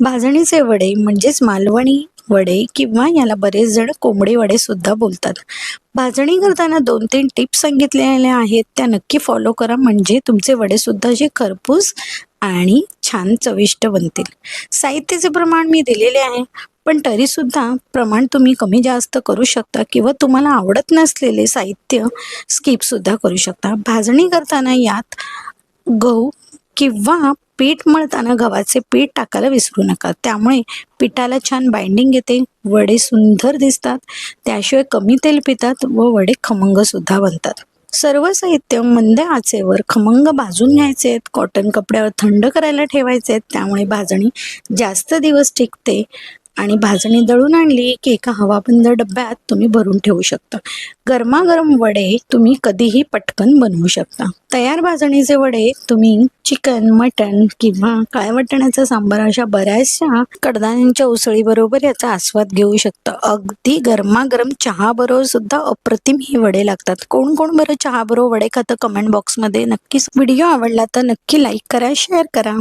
भाजणीचे वडे म्हणजेच मालवणी वडे किंवा याला बरेच जण कोंबडी वडे सुद्धा बोलतात. भाजणी करताना दोन तीन टिप्स सांगितलेल्या आहेत त्या नक्की फॉलो करा. म्हणजे तुमचे वडे सुद्धा जे खरपूस आणि छान चविष्ट बनतील. साहित्याचे प्रमाण मी दिलेले आहे पण तरी सुद्धा प्रमाण तुम्ही कमी जास्त करू शकता किंवा तुम्हाला आवडत नसलेले साहित्य स्किप सुद्धा करू शकता. भाजणी करताना यात गहू किंवा पीठ मळताना गव्हाचे पीठ टाकायला विसरू नका. त्यामुळे पिठाला छान बाइंडिंग येते. वडे सुंदर दिसतात. त्याशिवाय कमी तेल पितात व वडे खमंग सुद्धा बनतात. सर्व साहित्य मंद आचेवर खमंग भाजून घ्यायचे आहेत. कॉटन कपड्यावर थंड करायला ठेवायचे आहेत. त्यामुळे भाजणी जास्त दिवस टिकते. आणि भाजणी दळून आणली की एका हवाबंद डब्यात तुम्ही भरून ठेवू शकता. गरमागरम वडे तुम्ही कधीही पटकन बनवू शकता. तयार भाजणीचे वडे तुम्ही चिकन मटन किंवा काळ्या वाटण्याचा सांबार अशा बऱ्याचशा कडधान्यांच्या उसळी बरोबर याचा आस्वाद घेऊ शकता. अगदी गरमागरम चहा बरोबर सुद्धा अप्रतिम ही वडे लागतात. कोण कोण बरं चहा बरोबर वडे खातं कमेंट बॉक्समध्ये नक्कीच व्हिडिओ आवडला तर नक्की लाईक करा शेअर करा.